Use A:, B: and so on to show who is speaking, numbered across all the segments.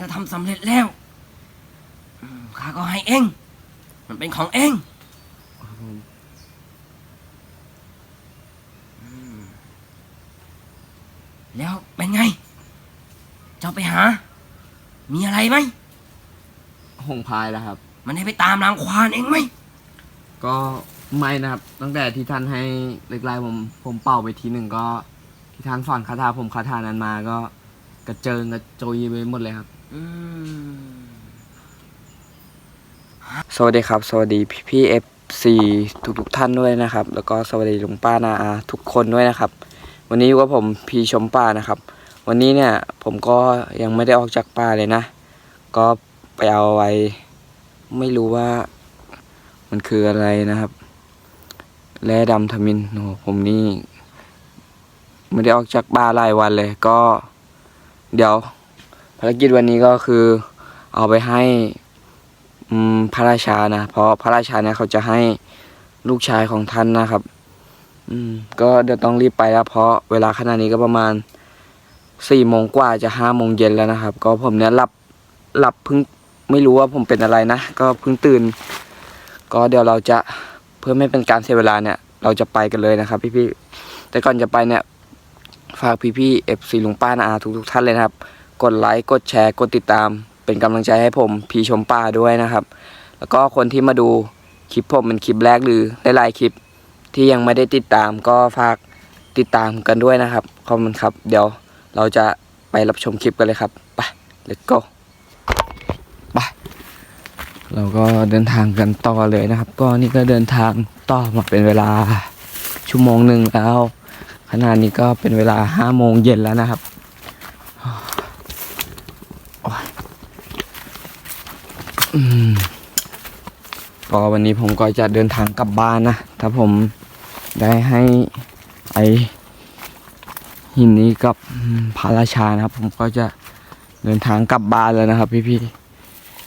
A: ถ้าทำสำเร็จแล้วอืมข้าก็ให้เอง มันเป็นของเองอืมแล้วเป็นไง เจ้าไปหา มีอะไรไหม
B: หงพายแล้วครับ
A: มันให้ไปตามรางควานเองไหม
B: ก็ไม่นะครับ ตั้งแต่ที่ท่านให้เล็กไลผมผมเป่าไปทีหนึ่งก็ ที่ท่านสอนคาถาผมคาถานั้นมาก็กระเจิงกระโจยไปหมดเลยครับ
A: อืม
B: สวัสดีครับ สวัสดีพี่พี่เอฟซีทุกทุกๆท่านด้วยนะครับ แล้วก็สวัสดีลุงป้านาอาทุกคนด้วยนะครับ วันนี้อยู่กับผมพีชมป่านะครับ วันนี้เนี่ยผมก็ยังไม่ได้ออกจากป่าเลยนะ ก็ไปเอาไว้ ไม่รู้ว่า มันคืออะไรนะครับแร่ดำทมินโอ้โหผมนี่ ไม่ได้ออกจากบ้านหลายวันเลย ก็ เดี๋ยว ภารกิจวันนี้ก็คือเอาไปให้พระราชานะ เพราะพระราชาเนี่ยเขาจะให้ลูกชายของท่านนะครับ อืม ก็เดี๋ยวต้องรีบไปแล้ว เพราะเวลาขณะนี้ก็ประมาณสี่โมงกว่าจะห้าโมงเย็นแล้วนะครับ ก็ผมเนี่ยหลับหลับเพิ่งไม่รู้ว่าผมเป็นอะไรนะ ก็เพิ่งตื่น ก็เดี๋ยวเราจะเพื่อไม่เป็นการเสียเวลาเนี่ย เราจะไปกันเลยนะครับ พี่ๆแต่ก่อนจะไปเนี่ย ฝากพี่ๆเอฟซีลุงป้านาอาทุกๆท่านเลยนะครับ กดไลค์กดแชร์ กดติดตาม เป็นกำลังใจให้ผมพีชมป่าด้วยนะครับ แล้วก็คนที่มาดูคลิปผมเป็นคลิปแรกหรือหลายๆคลิปที่ยังไม่ได้ติดตามก็ฝากติดตามกันด้วยนะครับขอบคุณครับ เดี๋ยวเราจะไปรับชมคลิปกันเลยครับไป let's go ไปเราก็เดินทางกันต่อเลยนะครับ ก็นี่ก็เดินทางต่อมาเป็นเวลาชั่วโมงหนึ่งแล้วขณะนี้ก็เป็นเวลาห้าโมงเย็นแล้วนะครับ อืม ก็วันนี้ผมก็จะเดินทางกลับบ้านนะ ถ้าผมได้ให้ไอหินนี้กับพระราชานะครับ ผมก็จะเดินทางกลับบ้านแล้วนะครับ พี่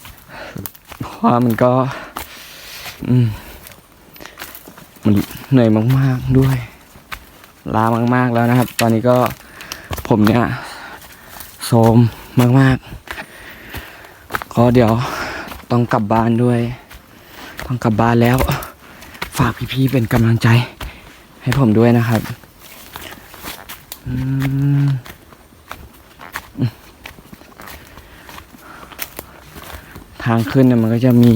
B: ๆเพราะว่ามันก็มันเหนื่อยมาก ๆด้วยลามาก ๆแล้วนะครับ ตอนนี้ก็ผมเนี่ยโทรมมาก ๆ ก็เดี๋ยว ต้องกลับบ้านด้วย ต้องกลับบ้านแล้ว ฝากพี่ๆเป็นกำลังใจ ให้ผมด้วยนะครับทางขึ้นเนี่ยมันก็จะมี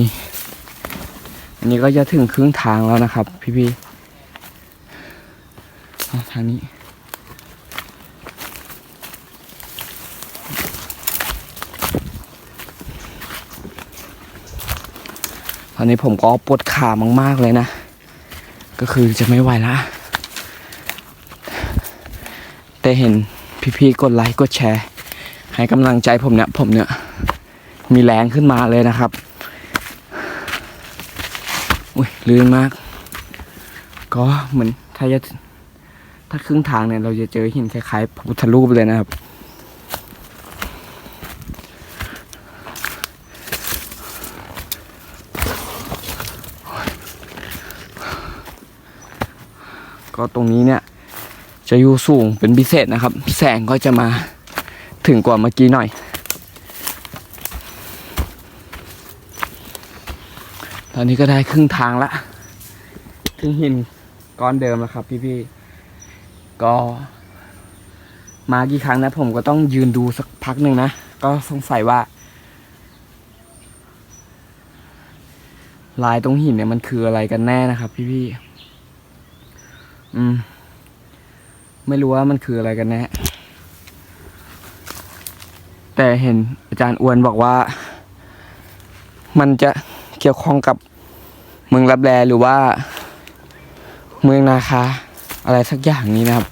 B: อันนี้ก็จะถึงครึ่งทางแล้วนะครับ พี่ๆทางนี้ อนนี้ผมก็ปวดขามาก ๆ เลยนะ ก็คือจะไม่ไหวละแต่เห็นพี่ๆกดไลค์กดแชร์ ให้กำลังใจผมเนี่ย ผมเนี่ย มีแรงขึ้นมาเลยนะครับ อุ้ยลื่นมาก ก็เหมือนถ้าจะถ้าครึ่งทางเนี่ย เราจะเจอหินคล้ายๆพระพุทธรูปเลยนะครับ ก็ตรงนี้เนี่ย จะอยู่สูงเป็นพิเศษนะครับ แสงก็จะมาถึงกว่าเมื่อกี้หน่อย ตอนนี้ก็ได้ครึ่งทางละครึ่งหินก้อนเดิมแล้วครับพี่ๆ ก็มากี่ครั้งนะผมก็ต้องยืนดูสักพักหนึ่งนะ ก็สงสัยว่า ลายตรงหินเนี่ยมันคืออะไรกันแน่นะครับพี่ๆ อืม ไม่รู้ว่ามันคืออะไรกันแน่แต่เห็นอาจารย์อ้วนบอกว่า มันจะเกี่ยวข้องกับเมืองรับแลหรือว่า เมืองนาคา อะไรสักอย่างนี้นะครับ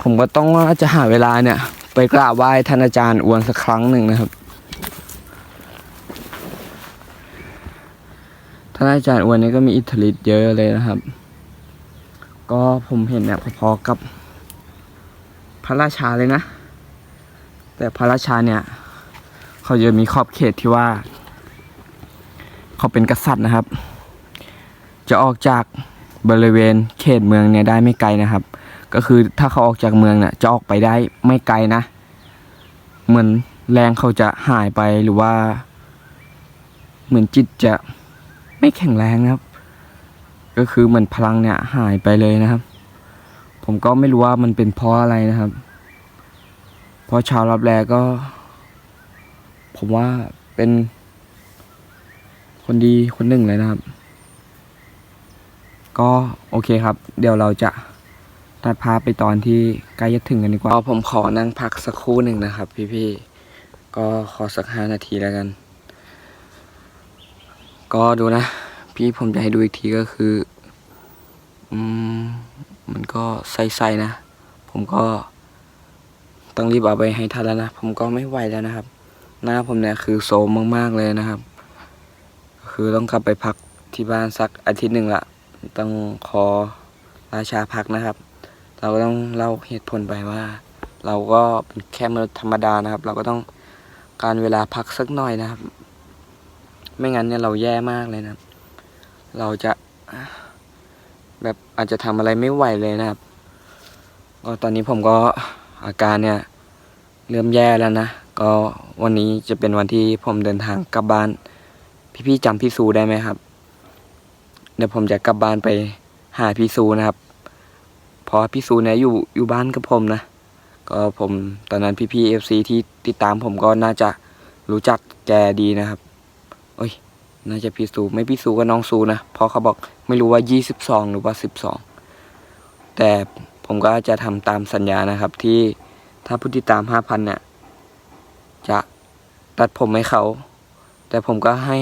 B: ผมก็ต้องว่าจะหาเวลาเนี่ย ไปกราบไหว้ท่านอาจารย์อวนสักครั้งหนึ่งนะครับท่านอาจารย์อวนนี่ก็มีอิทธิฤทธิ์เยอะเลยนะครับ ก็ผมเห็นเนี่ยพอๆกับพระราชาเลยนะ แต่พระราชาเนี่ย เขาจะมีขอบเขตที่ว่า เขาเป็นกษัตริย์นะครับ จะออกจากบริเวณเขตเมืองเนี่ยได้ไม่ไกลนะครับ ก็คือถ้าเขาออกจากเมืองเนี่ยจะออกไปได้ไม่ไกลนะ เหมือนแรงเขาจะหายไปหรือว่า เหมือนจิตจะไม่แข็งแรงนะครับ ก็คือเหมือนพลังเนี่ยหายไปเลยนะครับ ผมก็ไม่รู้ว่ามันเป็นเพราะอะไรนะครับ เพราะชาวรับแลก็ ผมว่าเป็นคนดีคนหนึ่งเลยนะครับ ก็โอเคครับ เดี๋ยวเราจะตัดภาไปตอนที่ใกล้จะถึงกันดีกว่าผมขอนั่งพักสักครู่หนึ่งนะครับ พี่ๆ ก็ขอสักห้านาทีแล้วกัน ก็ดูนะ พี่ผมจะให้ดูอีกทีก็คือ อืม มันก็ใสๆนะ ผมก็ต้องรีบเอาไปให้ทันแล้วนะ ผมก็ไม่ไหวแล้วนะครับ หน้าผมเนี่ยคือโซมมากๆเลยนะครับ คือต้องกลับไปพักที่บ้านสักอาทิตย์หนึ่งละ ต้องขอราชาพักนะครับ เราก็ต้องเล่าเหตุผลไปว่า เราก็เป็นแค่มนุษย์ธรรมดานะครับ เราก็ต้องการเวลาพักสักหน่อยนะครับ ไม่งั้นเนี่ยเราแย่มากเลยนะครับ เราจะแบบอาจจะทำอะไรไม่ไหวเลยนะครับก็ตอนนี้ผมก็อาการเนี่ยเริ่มแย่แล้วนะ ก็วันนี้จะเป็นวันที่ผมเดินทางกลับบ้าน พี่ๆจำพี่ซูได้ไหมครับ เดี๋ยวผมจะกลับบ้านไปหาพี่ซูนะครับเพราะพี่ซูเนี่ยอยู่อยู่บ้านกับผมนะ ก็ผมตอนนั้นพี่ๆเอฟซีที่ติดตามผมก็น่าจะรู้จักแกดีนะครับ น่าจะพี่ซูไม่พี่ซูก็น้องซูนะเพราะเขาบอกไม่รู้ว่ายี่สิบสองหรือว่าสิบสองแต่ผมก็จะทำตามสัญญานะครับ ที่ถ้าผู้ติดตามห้าพันเนี่ยจะตัดผมให้เขา แต่ผมก็ให้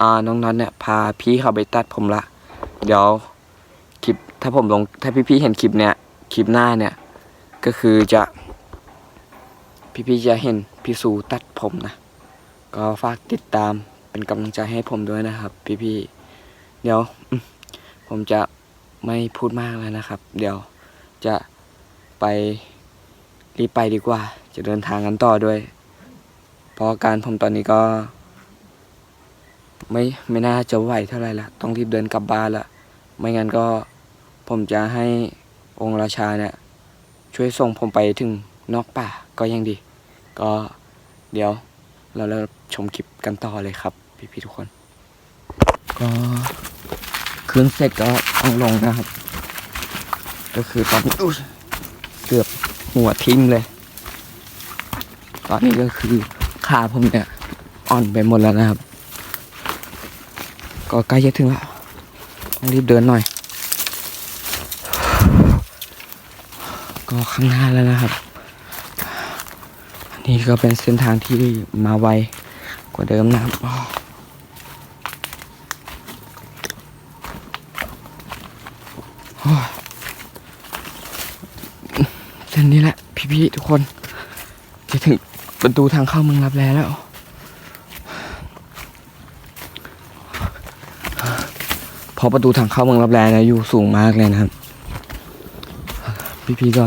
B: อ่าน้องนัทเนี่ยพาพี่เขาไปตัดผมละ เดี๋ยวคลิปถ้าผมลงถ้าพี่ๆเห็นคลิปเนี่ยคลิปหน้าเนี่ยก็คือจะ พี่ๆจะเห็นพี่ซูตัดผมนะ ก็ฝากติดตาม เป็นกำลังใจให้ผมด้วยนะครับ พี่ๆเดี๋ยวผมจะไม่พูดมากแล้วนะครับ เดี๋ยวจะไปรีบไปดีกว่า จะเดินทางกันต่อด้วย เพราะการผมตอนนี้ก็ ไม่ไม่น่าจะไหวเท่าไหร่ละต้องรีบเดินกลับบ้านละไม่งั้นก็ผมจะให้องค์ราชาเนี่ย ช่วยส่งผมไปถึงนอกป่าก็ยังดี ก็เดี๋ยวเราเริ่มชมคลิปกันต่อเลยครับ พี่ๆทุกคน ก็เครื่องเสร็จก็ต้องลงนะครับ ก็คือตอนนี้เกือบหัวทิ่มเลย ตอนนี้ก็คือขาผมเนี่ยอ่อนไปหมดแล้วนะครับ ก็ใกล้จะถึงแล้วต้องรีบเดินหน่อย ก็ข้างหน้าแล้วนะครับอันนี้ก็เป็นเส้นทางที่มาไวกว่าเดิมนะครับอ้อโอ้ยเส้ นนี้แหละ พี่ๆทุกคน จะถึงประตูทางเข้าเมืองรับแลแล้วพอประตูทางเข้าเมืองรับแลนะอยู่สูงมากเลยนะครับ พี่ๆก็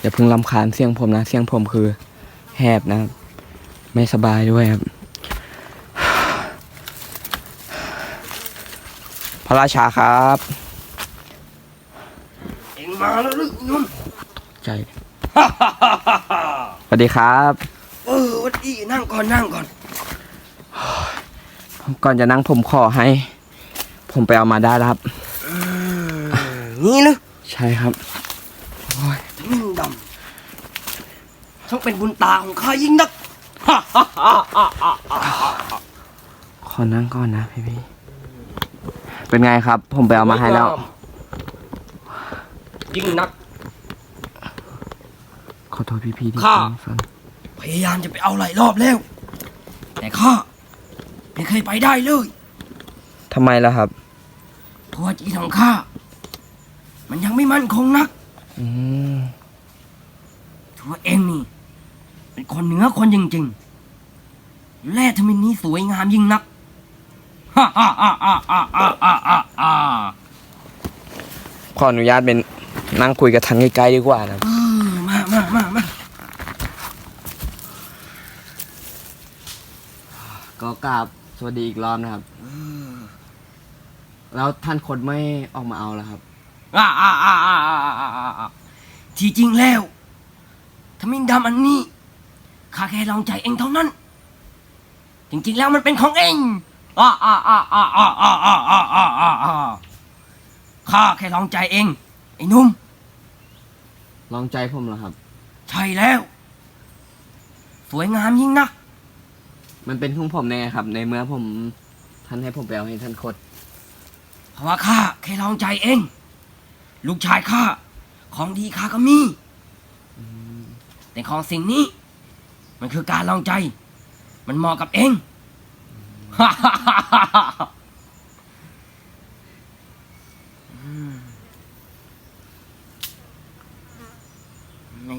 B: อย่าเพิ่งลำคาญเสียงผมนะ เสียงผมคือแหบนะ ไม่สบายด้วยครับ พระราชาครับ
A: เอ็งมาแล้วหรือนุ่น
B: ใจ สวัสดีครับ
A: เออวัดอีนั่งก่อนนั่งก่อน
B: ก่อนจะนั่งผมขอให้ ผมไปเอามาได้แล้วครับ
A: นี่หรือ
B: ใช่ครับโอ้ย
A: ทมิ่งดำช่างเป็นบุญตาของข้ายิ่งนัก
B: ขอนั่งก่อนนะพี่พี่ๆเป็นไงครับ ผมไปเอามาให้แล้ว
A: ยิ่งนัก
B: ขอโท ษพี่พี่ๆที่
A: ข้า
B: ฟัง
A: พยายามจะไปเอาหลายรอบแล้ว แต่ข้าไม่เคยไปได้เลย
B: ทำไมล่ะครับ
A: เพราะว่าจิตของข้า มันยังไม่มั่นคงนัก
B: อืม
A: ถือว่าเองนี่ เป็นคนเหนือคนจริงๆแร่ทมินนี้สวยงามยิ่งนักฮ่าฮ่าฮ่าฮ่าฮ่าฮ่าฮ่าฮ่าฮ่า
B: ขออนุญาตเป็นนั่งคุยกับทันใกล้ๆดีกว่านะ
A: เออมามามามา
B: ก็กราบสวัสดีอีกรอบนะครับ แล้วท่านคนไม่ออกมาเอาแล้วครับ
A: อ่าอ่าอ่าอ่าอ่าอ่าอ่าที่จริงแล้วทมินดำอันนี้ข้าแค่ลองใจเองเท่านั้น จริงๆแล้วมันเป็นของเองอ้าอ้าอ้าอ้าอ้าอ้าอ้าอ้าอ้าอ้าอ้าข้าแค่ลองใจเองไอ้หนุ่ม
B: ลองใจผมเหรอครับ
A: ใช่แล้ว สวยงามยิ่งนัก
B: มันเป็นของผมแน่ครับ ในเมื่อผมท่านให้ผมไปเอาให้ท่านคด
A: เพราะว่าข้าแค่ลองใจเอง ลูกชายข้าของดีข้าก็มี แต่ของสิ่งนี้ มันคือการลองใจ มันเหมาะกับเอง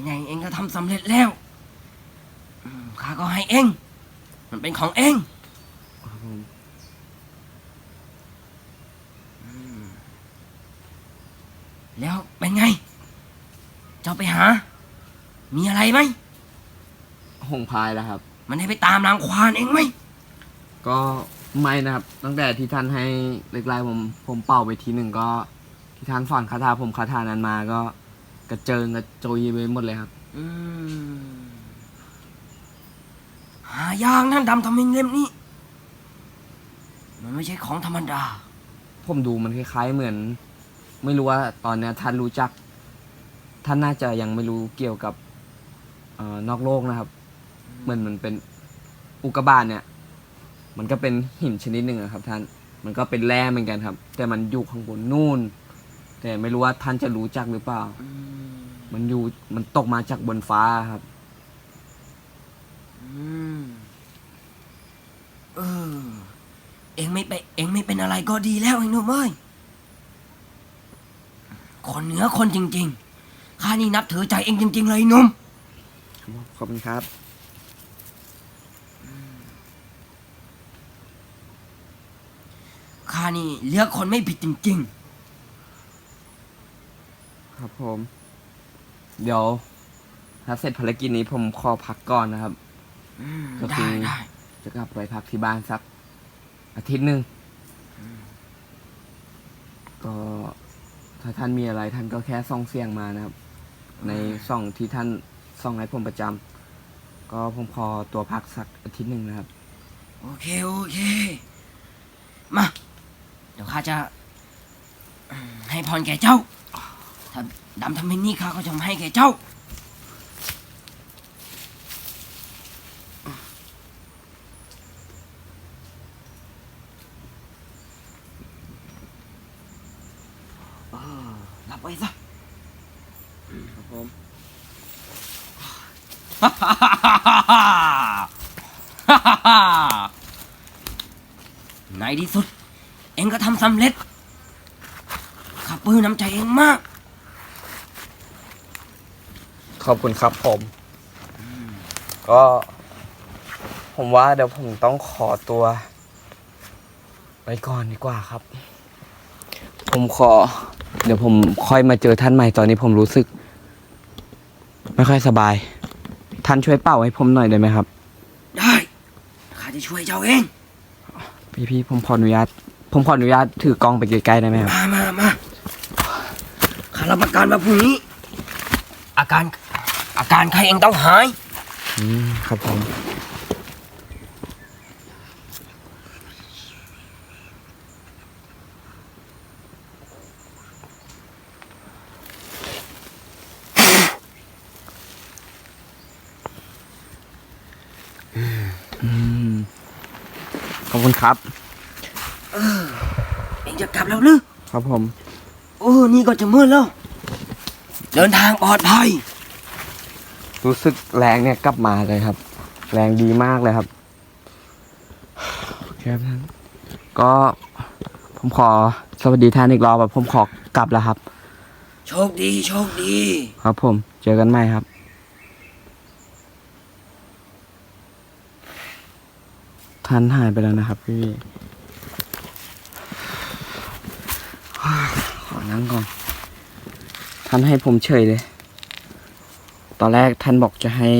A: ไหนๆเองก็ทำสำเร็จแล้วอืมข้าก็ให้เอง มัน เป็นของเอง
B: ครับผม
A: แล้วเป็นไง เจ้าไปหา มีอะไรไหม
B: หงพายแล้วครับ
A: มันให้ไปตามนางควานเองไหม
B: ก็ไม่นะครับ ตั้งแต่ที่ท่านให้เล็กไลผม ผมเป่าไปทีหนึ่งก็ ที่ท่านสอนคาถาผมคาถานั้นมาก็ กระเจิงกระโจยไปหมดเลยครับ
A: อืม หายางนั่นดำทำมิงเล่มนี้ มันไม่ใช่ของธรรมดา
B: ผมดูมันคล้ายๆเหมือน ไม่รู้ว่าตอนเนี้ยท่านรู้จัก ท่านน่าจะยังไม่รู้เกี่ยวกับเออนอกโลกนะครับ เหมือนมันเป็นอุกกาบาตเนี่ย มันก็เป็นหินชนิดหนึ่งอะครับ ท่าน มันก็เป็นแร่เหมือนกันครับ แต่มันอยู่ข้างบนนู่น แต่ไม่รู้ว่าท่านจะรู้จักหรือเปล่า
A: อืม
B: มันอยู่มันตกมาจากบนฟ้าครับ
A: อืมเออ เองไม่ไปเองไม่เป็นอะไรก็ดีแล้วไอ้หนุ่มเอ้ยคนเหนือคนจริงๆข้านี่นับถือใจเองจริง ๆ เลยไอ้หนุ่ม
B: ขอบคุณครับ
A: ข้านี่เลือกคนไม่ผิดจริง
B: ครับผม เดี๋ยวถ้าเสร็จภารกิจนี้ผมขอพักก่อนนะครับ
A: ๆ อืม
B: ก็คื
A: ได้
B: อ
A: ได้
B: จะกลับไปพักที่บ้านสัก อาทิตย์หนึ่งก็ถ้าท่านมีอะไรท่านก็แค่ส่องเสียงมานะครับ ในส่องที่ท่านส่องให้ผมประจำก็ผมขอตัวพักสักอาทิตย์หนึ่งนะครับ
A: โอเค โอเค มา เดี๋ยวข้าจะให้พรแก่เจ้า ถ้าดำทำเป็นนี่ข้าก็จะให้แก่เจ้า เออรับไว้ซะ
B: ครับผม
A: ในที่สุด เองก็ทำ สำเร็จข้าปลื้มน้ำใจเองมาก
B: ขอบคุณครับผม ก็ ผมว่าเดี๋ยวผมต้องขอตัวไปก่อนดีกว่าครับ ผมขอ เดี๋ยวผมค่อยมาเจอท่านใหม่ตอนนี้ผมรู้สึก ไม่ค่อยสบาย ท่านช่วยเป่าให้ผมหน่อยได้ไหมครับ
A: ได้ข้าจะช่วยเจ้าเอง
B: พี่พี่ผมขออนุญาต ผมขออนุญาตถือกล้องไปใกล้ๆได้ไหมครับ
A: มามามาข้ารับประกันว่าพรุ่งนี้ อาการ อาการใครเองต้องหาย
B: อืมครับผม อืม ขอบคุณครับ
A: เอง จะกลับแล้วหรือ
B: ครับผม
A: โอ้ นี่ก็จะมืดแล้ว เดินทางปลอดภัย
B: รู้สึกแรงเนี่ยกลับมาเลยครับ แรงดีมากเลยครับโอเคครับท่านก็ผมขอสวัสดีท่านอีกรอบแบบผมขอกลับแล้วครับ
A: โชคดี โชคดี
B: ครับผม เจอกันใหม่ครับ ท่านหายไปแล้วนะครับพี่ ขอนั่งก่อน ท่านให้ผมเฉยเลย ตอนแรกท่านบอกจะให้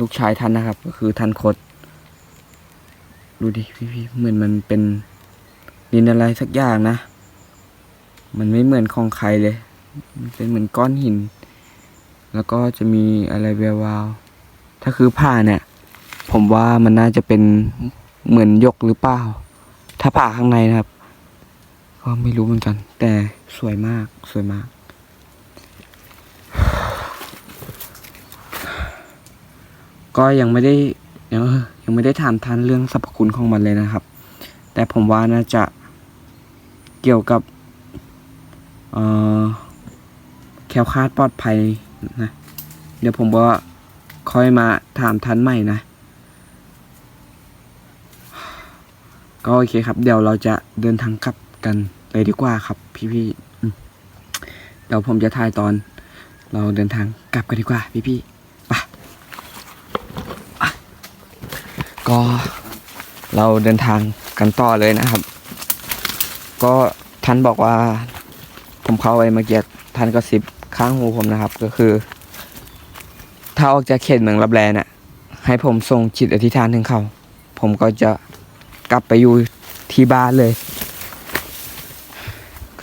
B: ลูกชายท่านนะครับ ก็คือท่านคดดูดิพี่พี่เหมือนมันเป็นดินอะไรสักอย่างนะ มันไม่เหมือนของใครเลย มันเป็นเหมือนก้อนหิน แล้วก็จะมีอะไรแวววาว ถ้าคือผ่าเนี่ย ผมว่ามันน่าจะเป็นเหมือนยกหรือเปล่า ถ้าผ่าข้างในนะครับ ก็ไม่รู้เหมือนกัน แต่สวยมากสวยมาก ก็ยังไม่ได้ยังยังไม่ได้ถามท่านเรื่องสรรพคุณของมันเลยนะครับ แต่ผมว่าน่าจะเกี่ยวกับเอ่อแคล้วคลาดปลอดภัยนะ เดี๋ยวผมว่าค่อยมาถามท่านใหม่นะ ก็โอเคครับ เดี๋ยวเราจะเดินทางกลับกัน เลยดีกว่าครับ พี่ๆอืมเดี๋ยวผมจะถ่ายตอน เราเดินทางกลับกันดีกว่า พี่ๆไปอะก็เราเดินทางกันต่อเลยนะครับ ก็ท่านบอกว่า ผมเข้าไปเมื่อกี้ท่านก็สิบข้างหูผมนะครับ ก็คือ ถ้าออกจากเขตเมืองรับแลเนี่ยให้ผมส่งจิตอธิษฐานถึงเขา ผมก็จะกลับไปอยู่ที่บ้านเลย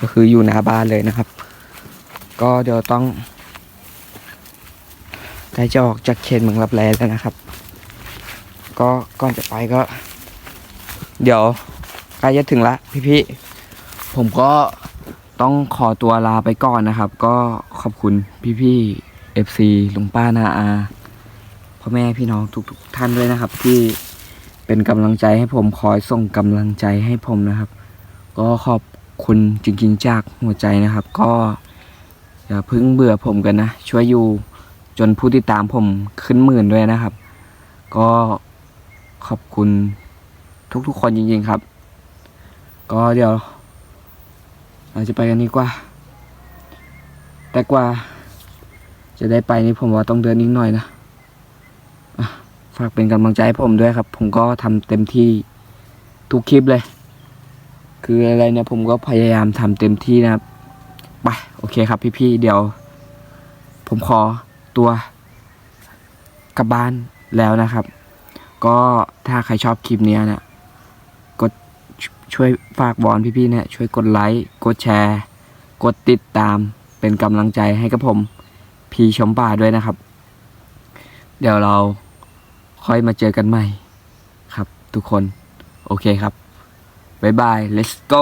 B: ก็คืออยู่หน้าบ้านเลยนะครับ ก็เดี๋ยวต้องใกล้จะออกจากเขตเมืองรับแลแล้วนะครับ ก็ก่อนจะไปก็ เดี๋ยวใกล้จะถึงละพี่ๆผมก็ต้องขอตัวลาไปก่อนนะครับ ก็ขอบคุณพี่ๆ FC ลุงป้านาอาพ่อแม่พี่น้องทุกๆท่านด้วยนะครับ ที่เป็นกำลังใจให้ผมคอยส่งกำลังใจให้ผมนะครับ ก็ขอบ คุณจริงๆจากหัวใจนะครับ ก็อย่าพิ่งเบื่อผมกันนะ ช่วยอยู่จนผู้ติดตามผมขึ้นหมื่นด้วยนะครับ ก็ขอบคุณทุกๆคนจริงๆครับ ก็เดี๋ยวเราจะไปกันดีกว่า แต่กว่า จะได้ไปนี่ผมว่าต้องเดินนิดหน่อยนะฝากเป็นกำลังใจให้ผมด้วยครับ ผมก็ทำเต็มที่ทุกคลิปเลย คืออะไรเนี่ยผมก็พยายามทำเต็มที่นะครับไปโอเคครับพี่ๆเดี๋ยว ผมขอตัวกลับบ้านแล้วนะครับ ก็ถ้าใครชอบคลิปนี้เนี่ยกดชช่วยฝากบอลพี่ๆเนี่ยช่วยกดไลค์กดแชร์ กดติดตามเป็นกำลังใจให้กับผมพีชมป่าด้วยนะครับ เดี๋ยวเราค่อยมาเจอกันใหม่ครับทุกคน โอเคครับ บ๊ายบาย let's go